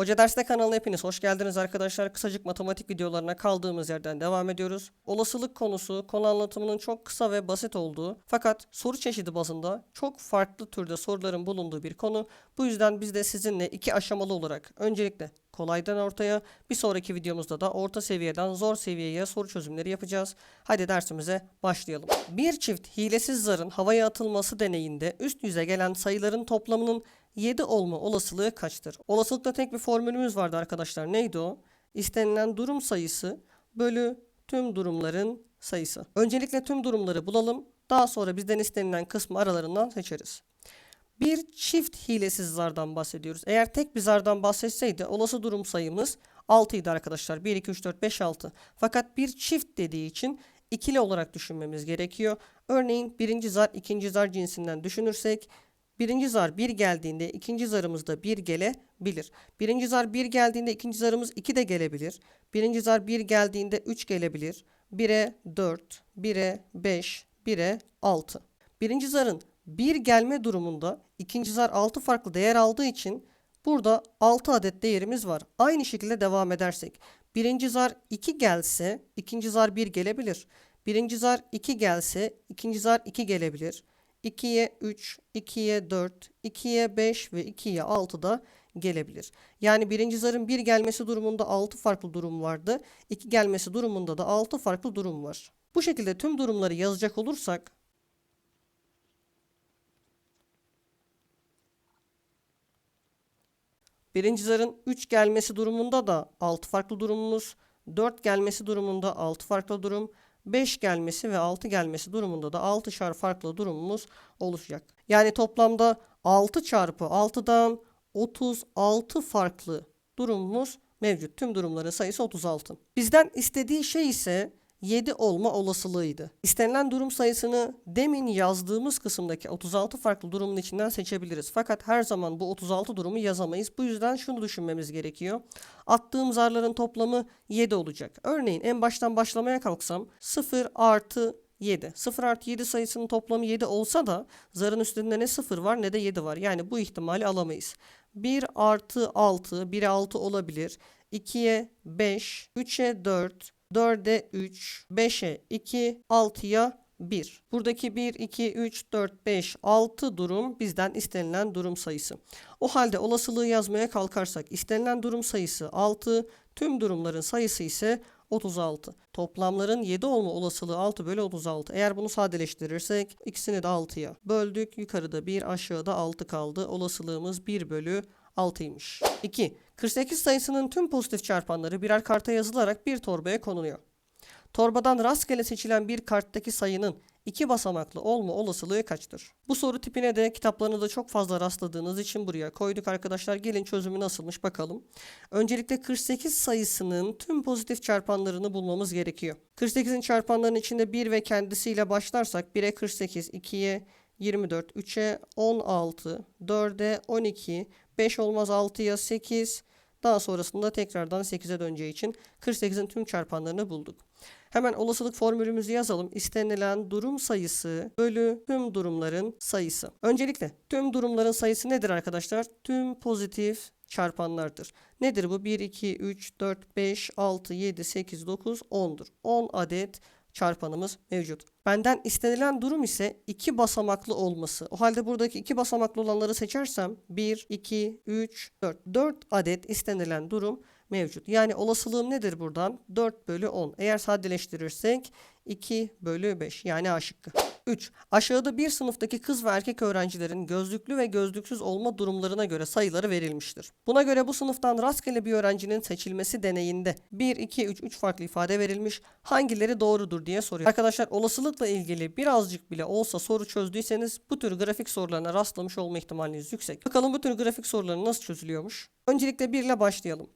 Hoca Derste kanalına hepiniz hoş geldiniz arkadaşlar. Kısacık matematik videolarına kaldığımız yerden devam ediyoruz. Olasılık konusu konu anlatımının çok kısa ve basit olduğu fakat soru çeşidi bazında çok farklı türde soruların bulunduğu bir konu. Bu yüzden biz de sizinle iki aşamalı olarak öncelikle kolaydan ortaya bir sonraki videomuzda da orta seviyeden zor seviyeye soru çözümleri yapacağız. Hadi dersimize başlayalım. Bir çift hilesiz zarın havaya atılması deneyinde üst yüze gelen sayıların toplamının 7 olma olasılığı kaçtır? Olasılıkta tek bir formülümüz vardı arkadaşlar. Neydi o? İstenilen durum sayısı bölü tüm durumların sayısı. Öncelikle tüm durumları bulalım. Daha sonra bizden istenilen kısmı aralarından seçeriz. Bir çift hilesiz zardan bahsediyoruz. Eğer tek bir zardan bahsetseydi olası durum sayımız 6 idi arkadaşlar. 1, 2, 3, 4, 5, 6. Fakat bir çift dediği için ikili olarak düşünmemiz gerekiyor. Örneğin birinci zar ikinci zar cinsinden düşünürsek birinci zar 1 geldiğinde ikinci zarımız da 1 gelebilir. Birinci zar 1 geldiğinde ikinci zarımız 2 de gelebilir. Birinci zar 1 geldiğinde 3 gelebilir. 1'e 4, 1'e 5, 1'e 6. Birinci zarın 1 gelme durumunda ikinci zar 6 farklı değer aldığı için burada 6 adet değerimiz var. Aynı şekilde devam edersek birinci zar 2 gelse ikinci zar 1 gelebilir. Birinci zar 2 gelse ikinci zar 2 gelebilir. 2'ye 3, 2'ye 4, 2'ye 5 ve 2'ye 6 da gelebilir. Yani birinci zarın 1 gelmesi durumunda 6 farklı durum vardı. 2 gelmesi durumunda da 6 farklı durum var. Bu şekilde tüm durumları yazacak olursak Birinci zarın 3 gelmesi durumunda da 6 farklı durumumuz, 4 gelmesi durumunda 6 farklı durum, 5 gelmesi ve 6 gelmesi durumunda da 6'şar farklı durumumuz oluşacak. Yani toplamda 6 çarpı 6'dan 36 farklı durumumuz mevcut. Tüm durumların sayısı 36. Bizden istediği şey ise 7 olma olasılığıydı. İstenilen durum sayısını demin yazdığımız kısımdaki 36 farklı durumun içinden seçebiliriz. Fakat her zaman bu 36 durumu yazamayız. Bu yüzden şunu düşünmemiz gerekiyor. Attığım zarların toplamı 7 olacak. Örneğin en baştan başlamaya kalksam 0 artı 7. 0 artı 7 sayısının toplamı 7 olsa da zarın üstünde ne 0 var ne de 7 var. Yani bu ihtimali alamayız. 1 artı 6, 1'e 6 olabilir. 2'ye 5, 3'e 4, 4'e 3, 5'e 2, 6'ya 1. Buradaki 1, 2, 3, 4, 5, 6 durum bizden istenilen durum sayısı. O halde olasılığı yazmaya kalkarsak istenilen durum sayısı 6, tüm durumların sayısı ise 36. Toplamların 7 olma olasılığı 6 bölü 36. Eğer bunu sadeleştirirsek ikisini de 6'ya böldük. Yukarıda 1 aşağıda 6 kaldı. Olasılığımız 1 bölü 6'ymış. 2. 48 sayısının tüm pozitif çarpanları birer karta yazılarak bir torbaya konuluyor. Torbadan rastgele seçilen bir karttaki sayının iki basamaklı olma olasılığı kaçtır? Bu soru tipine de kitaplarınızda çok fazla rastladığınız için buraya koyduk arkadaşlar. Gelin çözümü nasılmış bakalım. Öncelikle 48 sayısının tüm pozitif çarpanlarını bulmamız gerekiyor. 48'in çarpanlarının içinde 1 ve kendisiyle başlarsak 1'e 48, 2'ye 24, 3'e 16, 4'e 12, 5 olmaz 6'ya 8, daha sonrasında tekrardan 8'e döneceği için 48'in tüm çarpanlarını bulduk. Hemen olasılık formülümüzü yazalım. İstenilen durum sayısı bölü tüm durumların sayısı. Öncelikle tüm durumların sayısı nedir arkadaşlar? Tüm pozitif çarpanlardır. Nedir bu? 1, 2, 3, 4, 5, 6, 7, 8, 9, 10'dur. 10 adet çarpanımız mevcut. Benden istenilen durum ise iki basamaklı olması. O halde buradaki iki basamaklı olanları seçersem 1, 2, 3, 4. 4 adet istenilen durum mevcut. Yani olasılığım nedir buradan? 4 bölü 10. Eğer sadeleştirirsek 2 bölü 5 yani A şıkkı. 3. Aşağıda bir sınıftaki kız ve erkek öğrencilerin gözlüklü ve gözlüksüz olma durumlarına göre sayıları verilmiştir. Buna göre bu sınıftan rastgele bir öğrencinin seçilmesi deneyinde 1, 2, 3, 3 farklı ifade verilmiş. Hangileri doğrudur diye soruyor. Arkadaşlar olasılıkla ilgili birazcık bile olsa soru çözdüyseniz bu tür grafik sorularına rastlamış olma ihtimaliniz yüksek. Bakalım bu tür grafik soruları nasıl çözülüyormuş? Öncelikle 1 ile başlayalım.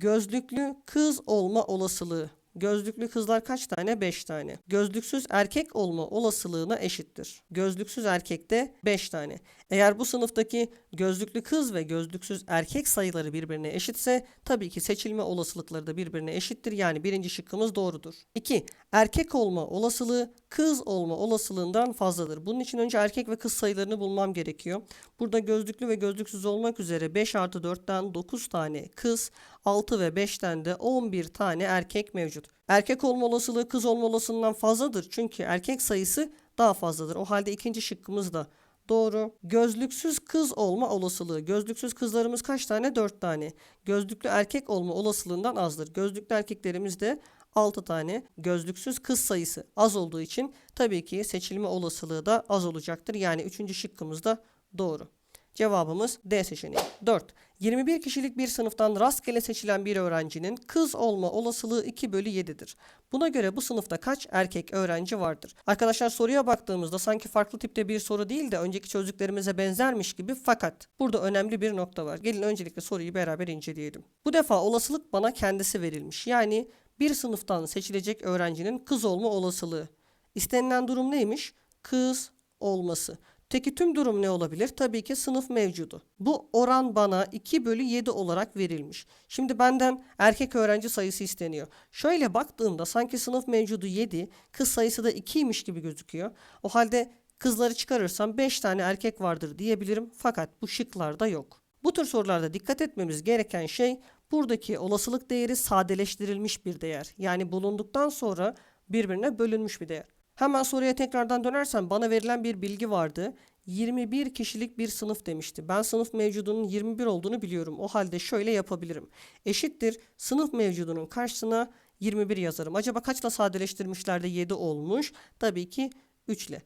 Gözlüklü kız olma olasılığı. Gözlüklü kızlar kaç tane? 5 tane. Gözlüksüz erkek olma olasılığına eşittir. Gözlüksüz erkekte 5 tane. Eğer bu sınıftaki gözlüklü kız ve gözlüksüz erkek sayıları birbirine eşitse tabii ki seçilme olasılıkları da birbirine eşittir. Yani birinci şıkkımız doğrudur. 2. Erkek olma olasılığı kız olma olasılığından fazladır. Bunun için önce erkek ve kız sayılarını bulmam gerekiyor. Burada gözlüklü ve gözlüksüz olmak üzere 5 artı 4'ten 9 tane kız, 6 ve 5'ten de 11 tane erkek mevcut. Erkek olma olasılığı kız olma olasılığından fazladır. Çünkü erkek sayısı daha fazladır. O halde ikinci şıkkımız da Doğru. Gözlüksüz kız olma olasılığı. Gözlüksüz kızlarımız kaç tane? 4 tane. Gözlüklü erkek olma olasılığından azdır. Gözlüklü erkeklerimiz de 6 tane. Gözlüksüz kız sayısı az olduğu için tabii ki seçilme olasılığı da az olacaktır. Yani 3. şıkkımız da doğru. Cevabımız D seçeneği. 4. 21 kişilik bir sınıftan rastgele seçilen bir öğrencinin kız olma olasılığı 2 bölü 7'dir. Buna göre bu sınıfta kaç erkek öğrenci vardır? Arkadaşlar soruya baktığımızda sanki farklı tipte bir soru değil de önceki çözdüklerimize benzermiş gibi fakat burada önemli bir nokta var. Gelin öncelikle soruyu beraber inceleyelim. Bu defa olasılık bana kendisi verilmiş. Yani bir sınıftan seçilecek öğrencinin kız olma olasılığı. İstenilen durum neymiş? Kız olması. Peki tüm durum ne olabilir? Tabii ki sınıf mevcudu. Bu oran bana 2 bölü 7 olarak verilmiş. Şimdi benden erkek öğrenci sayısı isteniyor. Şöyle baktığımda sanki sınıf mevcudu 7, kız sayısı da 2'ymiş gibi gözüküyor. O halde kızları çıkarırsam 5 tane erkek vardır diyebilirim fakat bu şıklarda yok. Bu tür sorularda dikkat etmemiz gereken şey buradaki olasılık değeri sadeleştirilmiş bir değer. Yani bulunduktan sonra birbirine bölünmüş bir değer. Hemen soruya tekrardan dönersem bana verilen bir bilgi vardı. 21 kişilik bir sınıf demişti. Ben sınıf mevcudunun 21 olduğunu biliyorum. O halde şöyle yapabilirim. Eşittir sınıf mevcudunun karşısına 21 yazarım. Acaba kaçla sadeleştirmişler de 7 olmuş? Tabii ki 3 ile.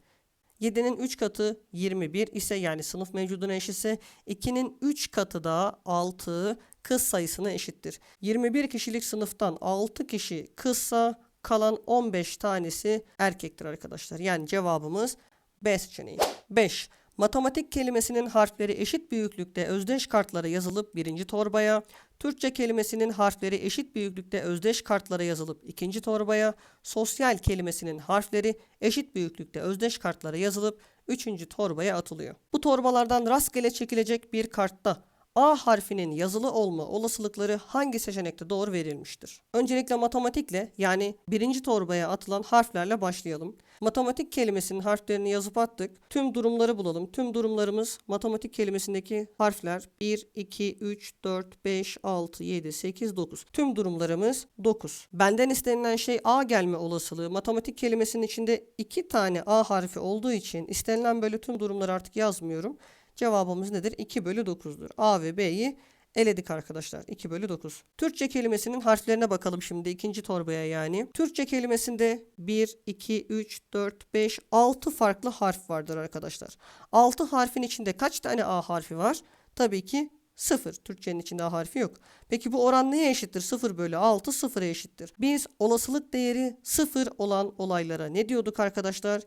7'nin 3 katı 21 ise yani sınıf mevcuduna eşitse 2'nin 3 katı da 6 kız sayısına eşittir. 21 kişilik sınıftan 6 kişi kızsa kalan 15 tanesi erkektir arkadaşlar. Yani cevabımız B seçeneği. 5. Matematik kelimesinin harfleri eşit büyüklükte özdeş kartlara yazılıp birinci torbaya, Türkçe kelimesinin harfleri eşit büyüklükte özdeş kartlara yazılıp ikinci torbaya, sosyal kelimesinin harfleri eşit büyüklükte özdeş kartlara yazılıp üçüncü torbaya atılıyor. Bu torbalardan rastgele çekilecek bir kartta A harfinin yazılı olma olasılıkları hangi seçenekte doğru verilmiştir? Öncelikle matematikle yani birinci torbaya atılan harflerle başlayalım. Matematik kelimesinin harflerini yazıp attık. Tüm durumları bulalım. Tüm durumlarımız matematik kelimesindeki harfler 1, 2, 3, 4, 5, 6, 7, 8, 9. Tüm durumlarımız 9. Benden istenilen şey A gelme olasılığı. Matematik kelimesinin içinde 2 tane A harfi olduğu için istenilen böyle tüm durumları artık yazmıyorum. Cevabımız nedir? 2 bölü 9'dur. A ve B'yi eledik arkadaşlar. 2 bölü 9. Türkçe kelimesinin harflerine bakalım şimdi ikinci torbaya yani. Türkçe kelimesinde 1, 2, 3, 4, 5, 6 farklı harf vardır arkadaşlar. 6 harfin içinde kaç tane A harfi var? Tabii ki 0. Türkçenin içinde A harfi yok. Peki bu oran neye eşittir? 0 bölü 6 sıfıra eşittir. Biz olasılık değeri 0 olan olaylara ne diyorduk arkadaşlar?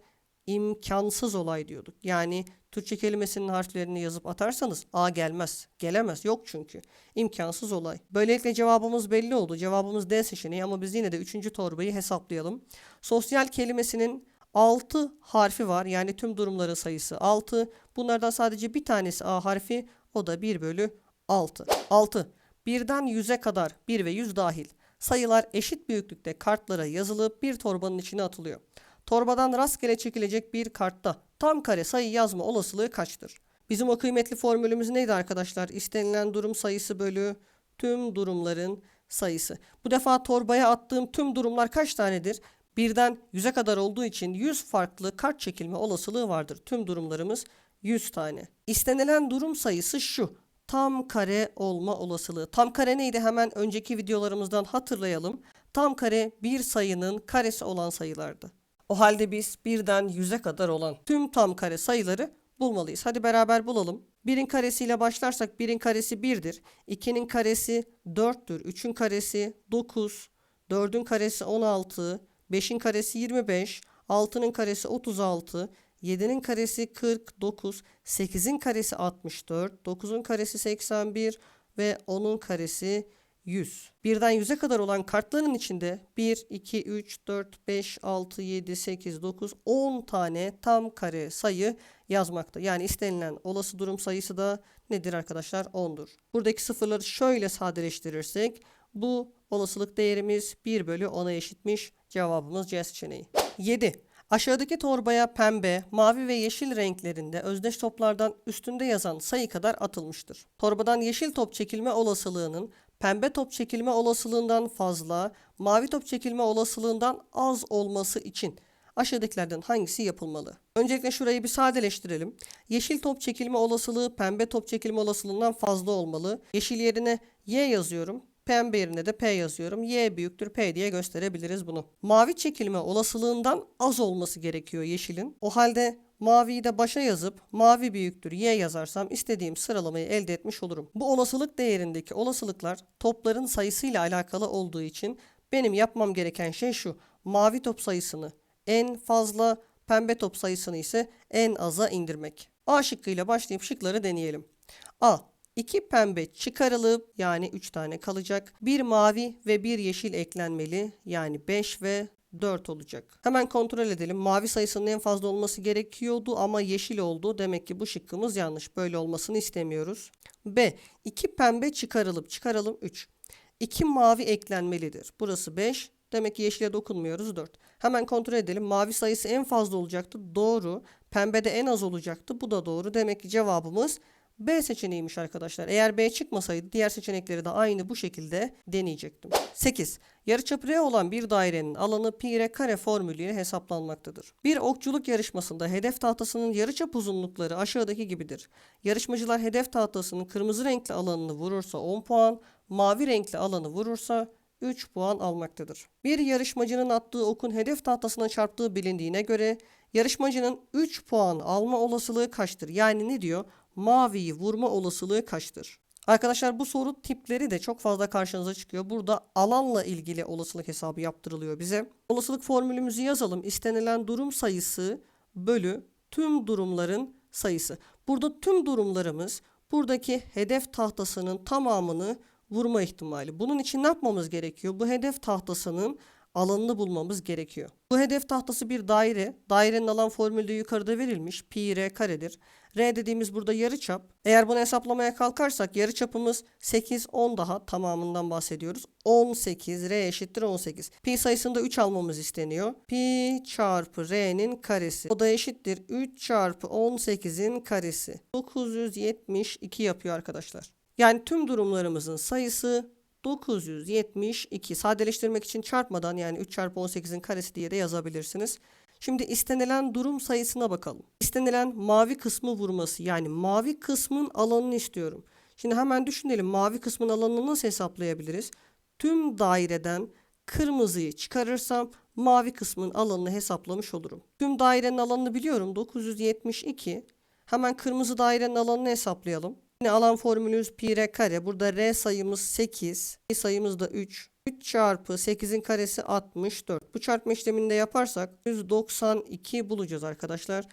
imkansız olay diyorduk. Yani Türkçe kelimesinin harflerini yazıp atarsanız A gelmez. Gelemez. Yok çünkü. İmkansız olay. Böylelikle cevabımız belli oldu. Cevabımız D seçeneği ama biz yine de 3. torbayı hesaplayalım. Sosyal kelimesinin 6 harfi var. Yani tüm durumların sayısı 6. Bunlardan sadece bir tanesi A harfi. O da 1 bölü 6. 6. Birden 100'e kadar 1 ve 100 dahil. Sayılar eşit büyüklükte kartlara yazılıp bir torbanın içine atılıyor. Torbadan rastgele çekilecek bir kartta tam kare sayı yazma olasılığı kaçtır? Bizim o kıymetli formülümüz neydi arkadaşlar? İstenilen durum sayısı bölü tüm durumların sayısı. Bu defa torbaya attığım tüm durumlar kaç tanedir? Birden 100'e kadar olduğu için 100 farklı kart çekilme olasılığı vardır. Tüm durumlarımız 100 tane. İstenilen durum sayısı şu. Tam kare olma olasılığı. Tam kare neydi? Hemen önceki videolarımızdan hatırlayalım. Tam kare bir sayının karesi olan sayılardı. O halde biz birden 100'e kadar olan tüm tam kare sayıları bulmalıyız. Hadi beraber bulalım. 1'in karesiyle başlarsak 1'in karesi 1'dir. 2'nin karesi 4'tür. 3'ün karesi 9. 4'ün karesi 16. 5'in karesi 25. 6'nın karesi 36. 7'nin karesi 49. 8'in karesi 64. 9'un karesi 81 ve 10'un karesi 100. Birden 100'e kadar olan kartların içinde 1, 2, 3, 4, 5, 6, 7, 8, 9, 10 tane tam kare sayı yazmakta. Yani istenilen olası durum sayısı da nedir arkadaşlar? 10'dur. Buradaki sıfırları şöyle sadeleştirirsek bu olasılık değerimiz 1 bölü 10'a eşitmiş. Cevabımız C seçeneği. 7. Aşağıdaki torbaya pembe, mavi ve yeşil renklerinde özdeş toplardan üstünde yazan sayı kadar atılmıştır. Torbadan yeşil top çekilme olasılığının pembe top çekilme olasılığından fazla, mavi top çekilme olasılığından az olması için aşağıdakilerden hangisi yapılmalı? Öncelikle şurayı bir sadeleştirelim. Yeşil top çekilme olasılığı pembe top çekilme olasılığından fazla olmalı. Yeşil yerine Y yazıyorum. Pembe yerine de P yazıyorum. Y büyüktür P diye gösterebiliriz bunu. Mavi çekilme olasılığından az olması gerekiyor yeşilin. O halde maviyi de başa yazıp mavi büyüktür Y yazarsam istediğim sıralamayı elde etmiş olurum. Bu olasılık değerindeki olasılıklar topların sayısıyla alakalı olduğu için benim yapmam gereken şey şu. Mavi top sayısını en fazla, pembe top sayısını ise en aza indirmek. A şıkkıyla başlayıp şıkları deneyelim. A. 2 pembe çıkarılıp yani 3 tane kalacak. Bir mavi ve bir yeşil eklenmeli yani 5 ve 4 olacak. Hemen kontrol edelim. Mavi sayısının en fazla olması gerekiyordu ama yeşil oldu. Demek ki bu şıkkımız yanlış. Böyle olmasını istemiyoruz. B. 2 pembe çıkarılıp çıkaralım 3. 2 mavi eklenmelidir. Burası 5. Demek ki yeşile dokunmuyoruz 4. Hemen kontrol edelim. Mavi sayısı en fazla olacaktı. Doğru. Pembede en az olacaktı. Bu da doğru. Demek ki cevabımız B seçeneğiymiş arkadaşlar. Eğer B çıkmasaydı diğer seçenekleri de aynı bu şekilde deneyecektim. 8. Yarıçapı R olan bir dairenin alanı pi r kare formülüyle hesaplanmaktadır. Bir okçuluk yarışmasında hedef tahtasının yarıçap uzunlukları aşağıdaki gibidir. Yarışmacılar hedef tahtasının kırmızı renkli alanını vurursa 10 puan, mavi renkli alanı vurursa 3 puan almaktadır. Bir yarışmacının attığı okun hedef tahtasına çarptığı bilindiğine göre yarışmacının 3 puan alma olasılığı kaçtır? Yani ne diyor? Maviyi vurma olasılığı kaçtır? Arkadaşlar bu soru tipleri de çok fazla karşınıza çıkıyor. Burada alanla ilgili olasılık hesabı yaptırılıyor bize. Olasılık formülümüzü yazalım. İstenilen durum sayısı bölü tüm durumların sayısı. Burada tüm durumlarımız buradaki hedef tahtasının tamamını vurma ihtimali. Bunun için ne yapmamız gerekiyor? Bu hedef tahtasının alanını bulmamız gerekiyor. Bu hedef tahtası bir daire. Dairenin alan formülü yukarıda verilmiş. Pi r karedir. R dediğimiz burada yarıçap. Eğer bunu hesaplamaya kalkarsak yarıçapımız 8, 10 daha tamamından bahsediyoruz. 18, R eşittir 18. Pi sayısında 3 almamız isteniyor. Pi çarpı R'nin karesi. O da eşittir 3 çarpı 18'in karesi. 972 yapıyor arkadaşlar. Yani tüm durumlarımızın sayısı 972. Sadeleştirmek için çarpmadan yani 3 çarpı 18'in karesi diye de yazabilirsiniz. Şimdi istenilen durum sayısına bakalım. İstenilen mavi kısmı vurması yani mavi kısmın alanını istiyorum. Şimdi hemen düşünelim mavi kısmın alanını nasıl hesaplayabiliriz? Tüm daireden kırmızıyı çıkarırsam mavi kısmın alanını hesaplamış olurum. Tüm dairenin alanını biliyorum 972. Hemen kırmızı dairenin alanını hesaplayalım. Yine alan formülümüz pi r kare. Burada r sayımız 8. Pi sayımız da 3. 3 çarpı 8'in karesi 64. Bu çarpma işlemini de yaparsak 192 bulacağız arkadaşlar.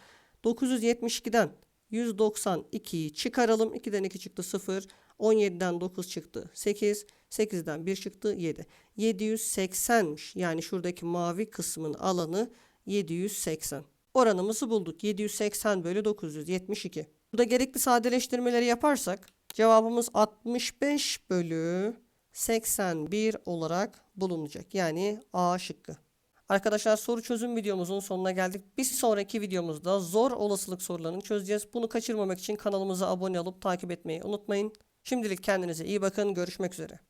972'den 192'yi çıkaralım. 2'den 2 çıktı 0. 17'den 9 çıktı 8. 8'den 1 çıktı 7. 780'miş. Yani şuradaki mavi kısmın alanı 780. Oranımızı bulduk. 780 bölü 972. Burada gerekli sadeleştirmeleri yaparsak cevabımız 65 bölü 81 olarak bulunacak. Yani A şıkkı. Arkadaşlar soru çözüm videomuzun sonuna geldik. Bir sonraki videomuzda zor olasılık sorularını çözeceğiz. Bunu kaçırmamak için kanalımıza abone olup takip etmeyi unutmayın. Şimdilik kendinize iyi bakın. Görüşmek üzere.